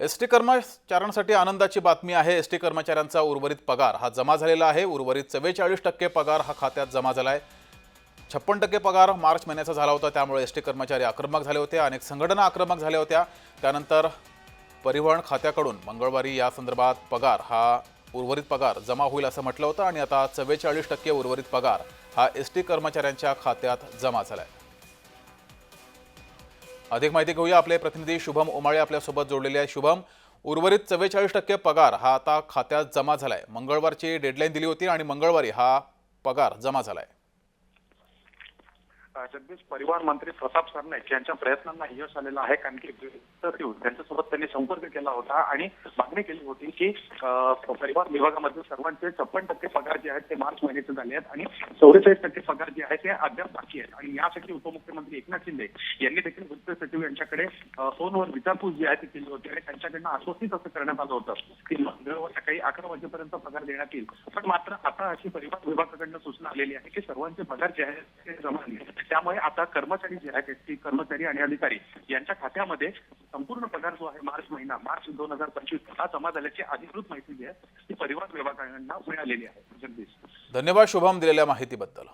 S T कर्मचाऱ्यांसाठी आनंदाची बातमी आहे. एस टी कर्मचाऱ्यांचा उर्वरित पगार हा जमा झालेला आहे. उर्वरित चव्वेचाळीस टक्के पगार हा खात्यात जमा झाला आहे छप्पन टक्के पगार मार्च महिन्याचा झाला होता त्यामुळे एस टी कर्मचारी आक्रमक झाले होते. अनेक संघटना आक्रमक झाल्या होत्या. त्यानंतर परिवहन खात्याकडून मंगळवारी या संदर्भात पगार हा उर्वरित पगार जमा होईल असं म्हटलं होतं आणि आता चव्वेचाळीस टक्के उर्वरित पगार हा एस टी कर्मचाऱ्यांच्या खात्यात जमा झाला आहे अधिक माहिती घेऊया आपले प्रतिनिधी शुभम उमाळे आपल्यासोबत जोडलेले आहे शुभम उर्वरित चव्वेचाळीस टक्के पगार हा आता खात्यात जमा झालाय. मंगळवारची डेडलाईन दिली होती आणि मंगळवारी हा पगार जमा झालाय. जगदीश परिवहन मंत्री प्रताप सरनाईक यांच्या प्रयत्नांना यश आलेलं आहे कारण की देऊन त्यांच्यासोबत त्यांनी संपर्क केला होता आणि मागणी केली होती की परिवार परिवहन विभागामध्ये सर्वांचे छप्पन टक्के पगार जे आहेत ते मार्च महिन्याचे झाले आहेत आणि चौवेचाळीस टक्के पगार जे आहे ते अद्याप बाकी आहेत. आणि यासाठी उपमुख्यमंत्री एकनाथ शिंदे यांनी देखील वित्त सचिव यांच्याकडे फोनवर विचारपूस जी आहे ती केली होती आणि त्यांच्याकडनं आश्वासित असं करण्यात आलं होतं की मंगळवार सकाळी अकरा वाजेपर्यंत पगार देण्यात येईल. पण मात्र आता अशी परिवहन विभागाकडनं सूचना आलेली आहे की सर्वांचे पगार जे आहेत ते जमा झाले त्यामुळे आता कर्मचारी जे आहेत एसटी कर्मचारी आणि अधिकारी यांच्या खात्यामध्ये संपूर्ण पगार जो आहे मार्च महिना मार्च दोन हजार पंचवीस हा जमा झाल्याची अधिकृत माहिती जी आहे ती परिवहन विभागांना मिळालेली आहे. जगदीश. धन्यवाद शुभम दिलेल्या माहितीबद्दल.